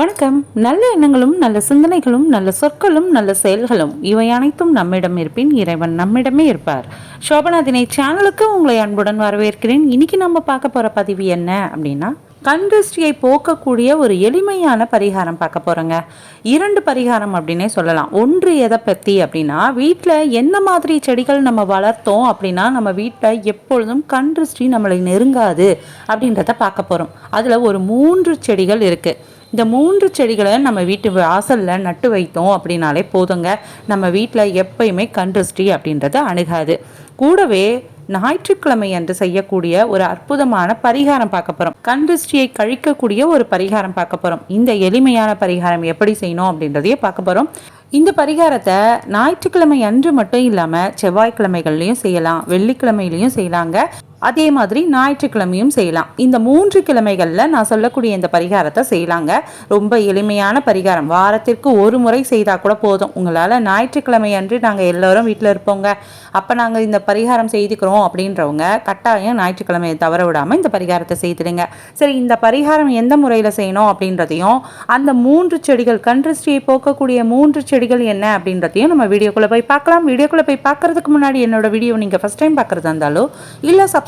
வணக்கம். நல்ல எண்ணங்களும் நல்ல சிந்தனைகளும் நல்ல சொற்களும் நல்ல செயல்களும் இவை அனைத்தும் நம்மிடம் இருப்பின் இறைவன் நம்மிடமே இருப்பார். சோபனாதினை சேனலுக்கு உங்களை அன்புடன் வரவேற்கிறேன். இன்னைக்கு நம்ம பார்க்க போகிற பதிவு என்ன அப்படின்னா கண் திருஷ்டியை போக்கக்கூடிய ஒரு எளிமையான பரிகாரம் பார்க்க போகிறோங்க இரண்டு பரிகாரம் அப்படின்னே சொல்லலாம். ஒன்று எதை பற்றி அப்படின்னா வீட்டில் என்ன மாதிரி செடிகள் நம்ம வளர்த்தோம் அப்படின்னா நம்ம வீட்டில் எப்பொழுதும் கண் திருஷ்டி நம்மளை நெருங்காது அப்படின்றத பார்க்க போகிறோம் அதில் ஒரு மூன்று செடிகள் இருக்குது இந்த மூன்று செடிகளை நம்ம வீட்டு வாசலில் நட்டு வைத்தோம் அப்படின்னாலே போதுங்க. நம்ம வீட்டில் எப்பயுமே கண்ட்ருஷ்டி அப்படின்றது அணுகாது. கூடவே ஞாயிற்றுக்கிழமை அன்று செய்யக்கூடிய ஒரு அற்புதமான பரிகாரம் பார்க்க போகிறோம் கண்ட்ருஷ்டியை கழிக்கக்கூடிய ஒரு பரிகாரம் பார்க்க போகிறோம் இந்த எளிமையான பரிகாரம் எப்படி செய்யணும் அப்படின்றதையே பார்க்க போகிறோம் இந்த பரிகாரத்தை ஞாயிற்றுக்கிழமை அன்று மட்டும் இல்லாமல் செவ்வாய்க்கிழமைகள்லையும் செய்யலாம் வெள்ளிக்கிழமையிலையும் செய்யலாங்க. அதே மாதிரி ஞாயிற்றுக்கிழமையும் செய்யலாம். இந்த மூன்று கிழமைகளில் நான் சொல்லக்கூடிய இந்த பரிகாரத்தை செய்யலாங்க. ரொம்ப எளிமையான பரிகாரம். வாரத்திற்கு ஒரு முறை செய்தால் கூட போதும். உங்களால் ஞாயிற்றுக்கிழமை அன்று நாங்கள் எல்லோரும் வீட்டில் இருப்போங்க. அப்போ நாங்கள் இந்த பரிகாரம் செய்துக்கிறோம் அப்படின்றவங்க கட்டாயம் ஞாயிற்றுக்கிழமையை தவற விடாமல் இந்த பரிகாரத்தை செய்துடுங்க. சரி இந்த பரிகாரம் எந்த முறையில் செய்யணும் அப்படின்றதையும் அந்த மூன்று செடிகள் கண்ட்ரிஸ்டியை போக்கக்கூடிய மூன்று செடிகள் என்ன அப்படின்றதையும் நம்ம வீடியோக்குள்ளே போய் பார்க்கலாம். வீடியோக்குள்ளே போய் பார்க்கறதுக்கு முன்னாடி என்னோட வீடியோ நீங்கள் ஃபஸ்ட் டைம் பார்க்குறதா இருந்தாலோ இல்லை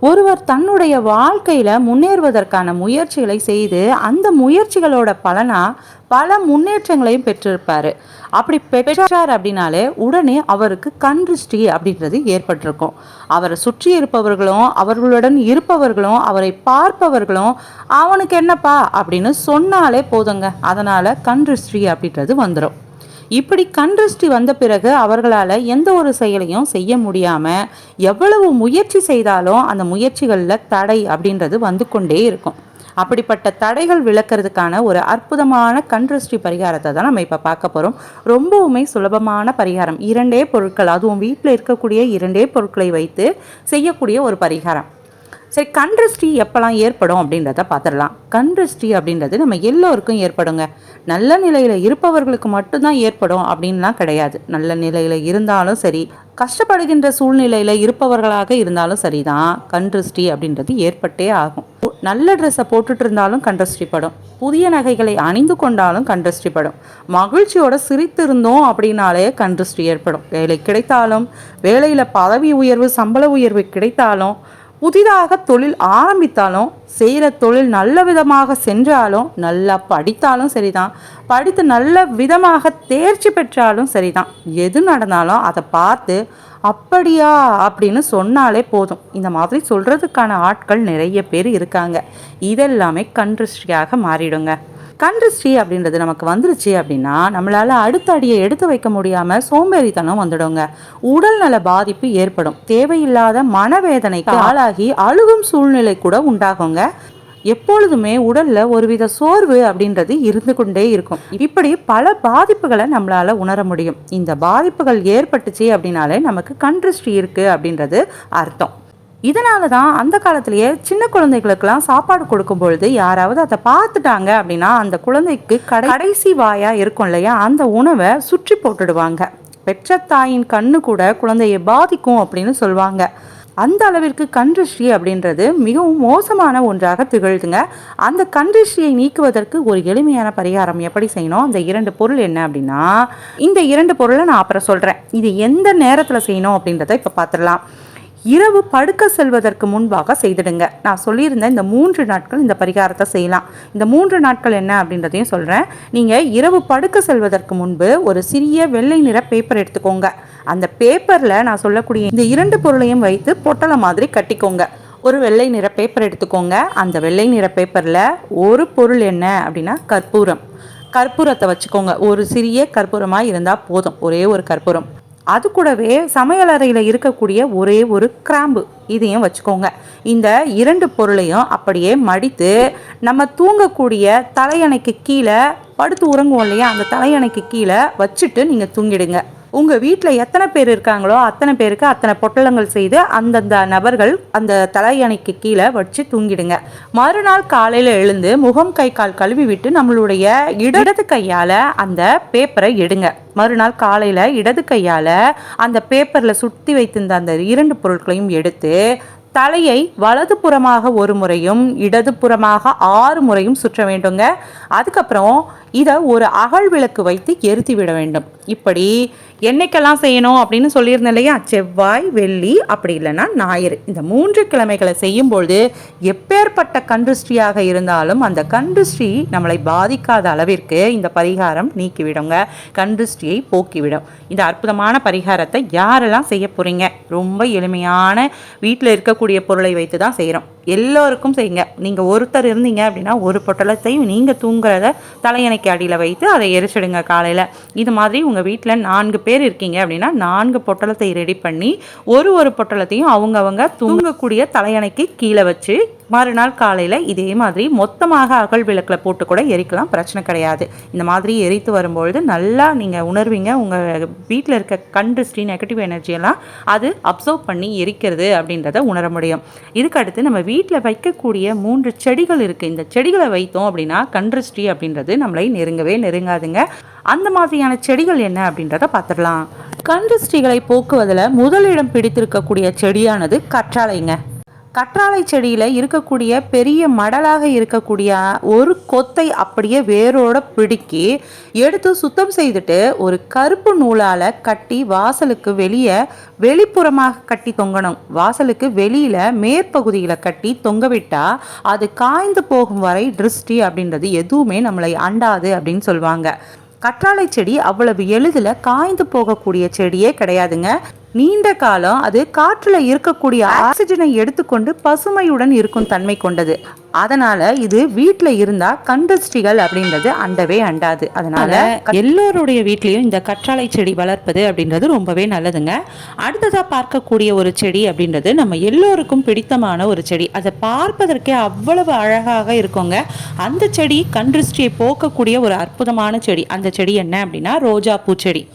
ஒருவர் தன்னுடைய வாழ்க்கையில் முன்னேறுவதற்கான முயற்சிகளை செய்து அந்த முயற்சிகளோட பலனாக பல முன்னேற்றங்களையும் பெற்றிருப்பார். அப்படி பெற்றார் அப்படின்னாலே உடனே அவருக்கு கண் திருஷ்டி அப்படின்றது ஏற்பட்டிருக்கும். அவரை சுற்றி இருப்பவர்களும் அவர்களுடன் இருப்பவர்களும் அவரை பார்ப்பவர்களும் அவனுக்கு என்னப்பா? அப்படின்னு சொன்னாலே போதுங்க. அதனால் கண் திருஷ்டி அப்படின்றது வந்துடும் இப்படி கண்ட்ரஸ்டி வந்த பிறகு அவர்களால் எந்த ஒரு செயலையும் செய்ய முடியாமல் எவ்வளவு முயற்சி செய்தாலும் அந்த முயற்சிகளில் தடை அப்படின்றது வந்து கொண்டே இருக்கும். அப்படிப்பட்ட தடைகள் விளக்கிறதுக்கான ஒரு அற்புதமான கண்ட்ரஸ்டி பரிகாரத்தை தான் நம்ம இப்போ பார்க்க போகிறோம் ரொம்பவுமே சுலபமான பரிகாரம். இரண்டே பொருட்கள் அதுவும் வீட்டில் இருக்கக்கூடிய இரண்டே பொருட்களை வைத்து செய்யக்கூடிய ஒரு பரிகாரம். சரி கண்ட்ரஸ்டி எப்போல்லாம் ஏற்படும் அப்படின்றத பார்த்துடலாம். கண்ட்ரஸ்டி அப்படின்றது நம்ம எல்லோருக்கும் ஏற்படுங்க. நல்ல நிலையில் இருப்பவர்களுக்கு மட்டும்தான் ஏற்படும் அப்படின்லாம் கிடையாது. நல்ல நிலையில் இருந்தாலும் சரி கஷ்டப்படுகின்ற சூழ்நிலையில் இருப்பவர்களாக இருந்தாலும் சரிதான். கண்ட்ரஸ்டி அப்படின்றது ஏற்பட்டே ஆகும். நல்ல ட்ரெஸ்ஸை போட்டுட்டு இருந்தாலும் கண்ட்ரஸ்டி படும். புதிய நகைகளை அணிந்து கொண்டாலும் கண்ட்ரஸ்டி படும். மகிழ்ச்சியோட சிரித்திருந்தோம் அப்படின்னாலே கண்ட்ரஸ்டி ஏற்படும். வேலை கிடைத்தாலும் வேலையில் பதவி உயர்வு சம்பள உயர்வு கிடைத்தாலும் புதிதாக தொழில் ஆரம்பித்தாலும் செய்கிற தொழில் நல்ல விதமாக சென்றாலும் நல்லா படித்தாலும் சரிதான். படித்து நல்ல விதமாக தேர்ச்சி பெற்றாலும் சரிதான். எது நடந்தாலும் அதை பார்த்து அப்படியா? அப்படின்னு சொன்னாலே போதும். இந்த மாதிரி சொல்கிறதுக்கான ஆட்கள் நிறைய பேர் இருக்காங்க. இதெல்லாமே கண்ட்ரிஸ்டியாக மாறிடுங்க. கண்ட்ரிஸ்டி அப்படின்றது நமக்கு வந்துருச்சு அப்படின்னா நம்மளால் அடுத்த அடியை எடுத்து வைக்க முடியாமல் சோம்பேறித்தனம் வந்துடுங்க. உடல் நல பாதிப்பு ஏற்படும். தேவையில்லாத மனவேதனைக்கு ஆளாகி அழுகும் சூழ்நிலை கூட உண்டாகுங்க. எப்பொழுதுமே உடல்ல ஒருவித சோர்வு அப்படின்றது இருந்து கொண்டே இருக்கும். இப்படி பல பாதிப்புகளை நம்மளால உணர முடியும். இந்த பாதிப்புகள் ஏற்பட்டுச்சு அப்படின்னாலே நமக்கு கண்ட்ரிஸ்டி இருக்கு அப்படின்றது அர்த்தம். இதனால தான் அந்த காலத்திலேயே சின்ன குழந்தைகளுக்கெல்லாம் சாப்பாடு கொடுக்கும் பொழுது யாராவது அதை பார்த்துட்டாங்க அப்படின்னா அந்த குழந்தைக்கு கடை கடைசி வாயா இருக்கும் இல்லையா? அந்த உணவை சுற்றி போட்டுடுவாங்க. பெற்ற தாயின் கண்ணு கூட குழந்தையை பாதிக்கும் அப்படின்னு சொல்லுவாங்க. அந்த அளவிற்கு கன்றிஷ்டி அப்படின்றது மிகவும் மோசமான ஒன்றாக திகழ்துங்க. அந்த கன்றிஷ்டியை நீக்குவதற்கு ஒரு எளிமையான பரிகாரம் எப்படி செய்யணும்? அந்த இரண்டு பொருள் என்ன அப்படின்னா இந்த இரண்டு பொருளை நான் அப்புறம் சொல்கிறேன் இது எந்த நேரத்தில் செய்யணும் அப்படின்றத இப்போ பார்த்துடலாம் இரவு படுக்க செல்வதற்கு முன்பாக செய்திடுங்க. நான் சொல்லியிருந்தேன் இந்த மூன்று நாட்கள் இந்த பரிகாரத்தை செய்யலாம். இந்த மூன்று நாட்கள் என்ன அப்படின்றதையும் சொல்கிறேன் நீங்கள் இரவு படுக்க செல்வதற்கு முன்பு ஒரு சிறிய வெள்ளை நிற பேப்பர் எடுத்துக்கோங்க. அந்த பேப்பரில் நான் சொல்லக்கூடிய இந்த இரண்டு பொருளையும் வைத்து பொட்டலை மாதிரி கட்டிக்கோங்க. ஒரு வெள்ளை நிற பேப்பர் எடுத்துக்கோங்க. அந்த வெள்ளை நிற பேப்பரில் ஒரு பொருள் என்ன அப்படின்னா கற்பூரம். கற்பூரத்தை வச்சுக்கோங்க. ஒரு சிறிய கற்பூரமாக இருந்தால் போதும். ஒரே ஒரு கற்பூரம். அது கூடவே சமையலறையில் இருக்கக்கூடிய ஒரே ஒரு கிராம்பு. இதையும் வச்சுக்கோங்க. இந்த இரண்டு பொருளையும் அப்படியே மடித்து நம்ம தூங்கக்கூடிய தலையணைக்கு கீழே படுத்து உறங்குவோம் இல்லையா? அந்த தலையணைக்கு கீழே வச்சுட்டு நீங்கள் தூங்கிடுங்க. உங்கள் வீட்டில் எத்தனை பேர் இருக்காங்களோ அத்தனை பேருக்கு அத்தனை பொட்டலங்கள் செய்து அந்தந்த நபர்கள் அந்த தலையணைக்கு கீழே வச்சு தூங்கிடுங்க. மறுநாள் காலையில் எழுந்து முகம் கை கால் கழுவி விட்டு நம்மளுடைய இடது கையால் அந்த பேப்பரை எடுங்க. மறுநாள் காலையில் இடது கையால் அந்த பேப்பரில் சுற்றி வைத்திருந்த அந்த இரண்டு பொருட்களையும் எடுத்து தலையை வலது புறமாக ஒரு முறையும் இடது புறமாக ஆறு முறையும் சுற்ற வேண்டுங்க. அதுக்கப்புறம் இதை ஒரு அகல் விளக்கு வைத்து எரித்து விட வேண்டும். இப்படி என்னைக்கெல்லாம் செய்யணும் அப்படின்னு சொல்லியிருந்தேன் இல்லையா? செவ்வாய் வெள்ளி அப்படி இல்லைன்னா ஞாயிறு. இந்த மூன்று கிழமைகளை செய்யும்பொழுது எப்பேற்பட்ட கண்டுஸ்ரீயாக இருந்தாலும் அந்த கண்டுஸ்ரீ நம்மளை பாதிக்காத அளவிற்கு இந்த பரிகாரம் நீக்கிவிடுங்க. கண்டுஸ்ரீயை போக்கிவிடும். இந்த அற்புதமான பரிகாரத்தை யாரெல்லாம் செய்ய போகிறீங்க ரொம்ப எளிமையான வீட்டில் இருக்கக்கூடிய பொருளை வைத்து தான் செய்கிறோம் எல்லோருக்கும் செய்யுங்க. நீங்கள் ஒருத்தர் இருந்தீங்க அப்படின்னா ஒரு பொட்டலத்தையும் நீங்கள் தூங்குறத தலையணைக்கு அடியில் வைத்து அதை எரிச்சிடுங்க காலையில். இது மாதிரி உங்கள் வீட்டில் நான்கு பேர் இருக்கீங்க அப்படின்னா நான்கு பொட்டலத்தை ரெடி பண்ணி ஒரு ஒரு பொட்டலத்தையும் அவங்கவங்க தூங்கக்கூடிய தலையணைக்கு கீழே வச்சு மறுநாள் காலையில் இதே மாதிரி மொத்தமாக அகல் விளக்கில் போட்டு கூட எரிக்கலாம். பிரச்சனை கிடையாது. இந்த மாதிரி எரித்து வரும்பொழுது நல்லா நீங்கள் உணர்வீங்க. உங்கள் வீட்டில் இருக்க கண்டிஸ்ட்ரி நெகட்டிவ் எனர்ஜியெல்லாம் அது அப்சர்வ் பண்ணி எரிக்கிறது அப்படின்றத உணர முடியும். இதுக்கு அடுத்து நம்ம வீட்டில் வீட்டில் வைக்கக்கூடிய மூன்று செடிகள் இருக்குது இந்த செடிகளை வைத்தோம் அப்படின்னா கண்டிஸ்ட்ரி அப்படின்றது நம்மளை நெருங்கவே நெருங்காதுங்க. அந்த மாதிரியான செடிகள் என்ன அப்படின்றத பார்த்துடலாம். கன்றுஷ்டிகளை போக்குவதில் முதலிடம் பிடித்திருக்கக்கூடிய செடியானது கற்றாழைங்க. கற்றாழை செடியில் இருக்கக்கூடிய பெரிய மடலாக இருக்கக்கூடிய ஒரு கொத்தை அப்படியே வேரோட பிடுக்கி எடுத்து சுத்தம் செய்துட்டு ஒரு கருப்பு நூலால் கட்டி வாசலுக்கு வெளியே வெளிப்புறமாக கட்டி தொங்கணும். வாசலுக்கு வெளியில் மேற்பகுதியில் கட்டி தொங்க விட்டால் அது காய்ந்து போகும் வரை திருஷ்டி அப்படின்றது எதுவுமே நம்மளை அண்டாது அப்படின்னு சொல்லுவாங்க கற்றாழை செடி அவ்வளவு எளிதில் காய்ந்து போகக்கூடிய செடியே கிடையாதுங்க. நீண்ட காலம் அது காற்றில் இருக்கக்கூடிய ஆக்சிஜனை எடுத்துக்கொண்டு பசுமையுடன் இருக்கும் தன்மை கொண்டது. அதனால இது வீட்டில் இருந்தா கண்டஸ்டிகள் அப்படின்றது அண்டவே அண்டாது. அதனால எல்லோருடைய வீட்லேயும் இந்த கற்றாழை செடி வளர்ப்பது அப்படின்றது ரொம்பவே நல்லதுங்க. அடுத்ததாக பார்க்கக்கூடிய ஒரு செடி அப்படின்றது நம்ம எல்லோருக்கும் பிடித்தமான ஒரு செடி. அதை பார்ப்பதற்கே அவ்வளவு அழகாக இருக்குங்க. அந்த செடி கண்டிருஷ்டியை போக்கக்கூடிய ஒரு அற்புதமான செடி. அந்த செடி என்ன அப்படின்னா ரோஜா பூச்செடி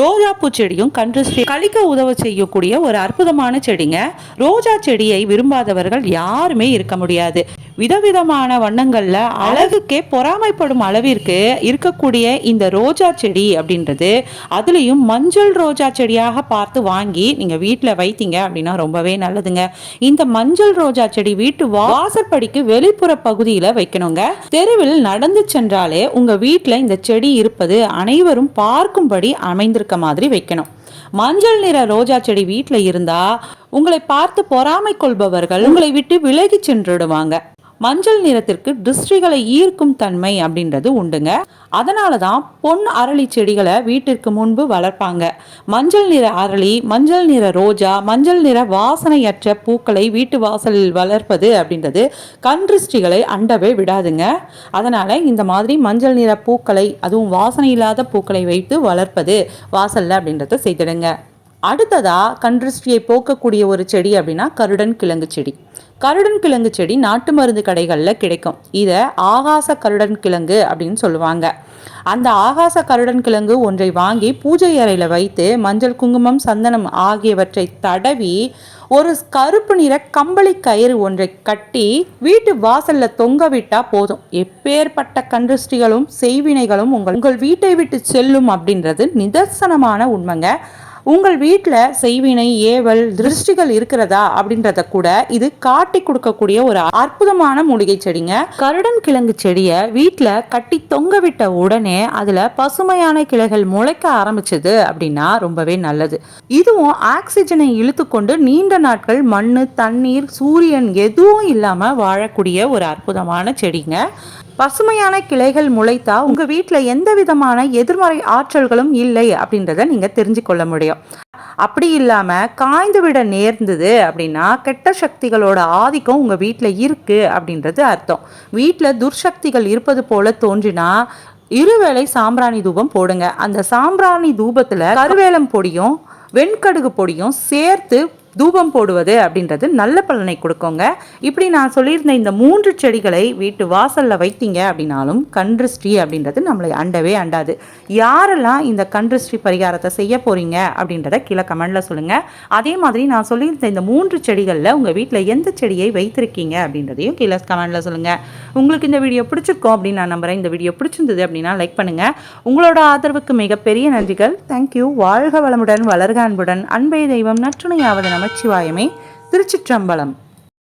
ரோஜா பூச்செடியும் கன்று கழிக்க உதவ செய்யக்கூடிய ஒரு அற்புதமான செடிங்க. ரோஜா செடியை விரும்பாதவர்கள் யாருமே இருக்க முடியாது. விதவிதமான வண்ணங்களில் அழகுக்கே பொறாமைப்படும் அளவிற்கு இருக்கக்கூடிய இந்த ரோஜா செடி அப்படின்றது அதுலேயும் மஞ்சள் ரோஜா செடியாக பார்த்து வாங்கி நீங்கள் வீட்டில் வைத்தீங்க அப்படின்னா ரொம்பவே நல்லதுங்க. இந்த மஞ்சள் ரோஜா செடி வீட்டு வாசற்படிக்கு வெளிப்புற பகுதியில் வைக்கணுங்க. தெருவில் நடந்து சென்றாலே உங்கள் வீட்டில் இந்த செடி இருப்பது அனைவரும் பார்க்கும்படி அமைந்திருக்க மாதிரி வைக்கணும். மஞ்சள் நிற ரோஜா செடி வீட்டில் இருந்தா உங்களை பார்த்து பொறாமை கொள்பவர்கள் உங்களை விட்டு விலகி சென்றுடுவாங்க. மஞ்சள் நிறத்திற்கு திருஷ்டிகளை ஈர்க்கும் தன்மை அப்படின்றது உண்டுங்க. அதனால தான் பொன் அரளி செடிகளை வீட்டிற்கு முன்பு வளர்ப்பாங்க. மஞ்சள் நிற அரளி மஞ்சள் நிற ரோஜா மஞ்சள் நிற வாசனையற்ற பூக்களை வீட்டு வாசலில் வளர்ப்பது அப்படின்றது கண் திருஷ்டிகளை அண்டவே விடாதுங்க. அதனால இந்த மாதிரி மஞ்சள் நிற பூக்களை அதுவும் வாசனை இல்லாத பூக்களை வைத்து வளர்ப்பது வாசல்ல அப்படின்றத செய்திடுங்க. அடுத்ததாக கன்றிஷ்டியை போக்கக்கூடிய ஒரு செடி அப்படின்னா கருடன் கிழங்கு செடி. கருடன் கிழங்கு செடி நாட்டு மருந்து கடைகளில் கிடைக்கும். இதை ஆகாச கருடன் கிழங்கு அப்படின்னு சொல்லுவாங்க. அந்த ஆகாச கருடன் கிழங்கு ஒன்றை வாங்கி பூஜை அறையில் வைத்து மஞ்சள் குங்குமம் சந்தனம் ஆகியவற்றை தடவி ஒரு கருப்பு நிற கம்பளி கயிறு ஒன்றை கட்டி வீட்டு வாசல்ல தொங்க விட்டா போதும். எப்பேற்பட்ட கன்றுஷ்டிகளும் செய்வினைகளும் உங்கள் உங்கள் வீட்டை விட்டு செல்லும் அப்படின்றது நிதர்சனமான உண்மைங்க. உங்கள் வீட்டில் செய்வினை ஏவல் திருஷ்டிகள் இருக்கிறதா அப்படின்றத கூட இது காட்டி கொடுக்கக்கூடிய ஒரு அற்புதமான மூலிகை செடிங்க. கருடன் கிழங்கு செடியை வீட்டில் கட்டி தொங்க விட்ட உடனே அதில் பசுமையான கிளைகள் முளைக்க ஆரம்பிச்சது அப்படின்னா ரொம்பவே நல்லது. இதுவும் ஆக்சிஜனை இழுத்துக்கொண்டு நீண்ட நாட்கள் மண் தண்ணீர் சூரியன் எதுவும் இல்லாமல் வாழக்கூடிய ஒரு அற்புதமான செடிங்க. பசுமையான கிளைகள் முளைத்தா உங்க வீட்டில் எந்த விதமான எதிர்மறை ஆற்றல்களும் இல்லை அப்படின்றத நீங்க தெரிஞ்சு கொள்ள முடியும். அப்படி இல்லாம காய்ந்து விட நேர்ந்தது அப்படின்னா கெட்ட சக்திகளோட ஆதிக்கம் உங்க வீட்டில் இருக்கு அப்படின்றது அர்த்தம். வீட்டில் துர்சக்திகள் இருப்பது போல தோன்றினா இருவேளை சாம்பிராணி தூபம் போடுங்க. அந்த சாம்பிராணி தூபத்துல கருவேலம் பொடியும் வெண்கடுகு பொடியும் சேர்த்து தூபம் போடுவது அப்படின்றது நல்ல பலனை கொடுக்குங்க. இப்படி நான் சொல்லியிருந்த இந்த மூன்று செடிகளை வீட்டு வாசலில் வைத்தீங்க அப்படின்னாலும் கன்றுஸ்ரீ அப்படின்றது நம்மளை அண்டவே அண்டாது. யாரெல்லாம் இந்த கன்றுஸ்ரீ பரிகாரத்தை செய்ய போகிறீங்க அப்படின்றத கீழே கமெண்டில் சொல்லுங்கள் அதே மாதிரி நான் சொல்லியிருந்த இந்த மூன்று செடிகளில் உங்கள் வீட்டில் எந்த செடியை வைத்திருக்கீங்க அப்படின்றதையும் கீழே கமெண்டில் சொல்லுங்கள் உங்களுக்கு இந்த வீடியோ பிடிச்சிருக்கோம் அப்படின்னு நான் நம்புகிறேன் இந்த வீடியோ பிடிச்சிருந்தது அப்படின்னா லைக் பண்ணுங்கள் உங்களோட ஆதரவுக்கு மிகப்பெரிய நன்றிகள். தேங்க்யூ வாழ்க வளமுடன் வளர்க அன்புடன். அன்பே தெய்வம் நற்றுணையாவது நமச்சிவாயமே. திருச்சிற்றம்பலம்.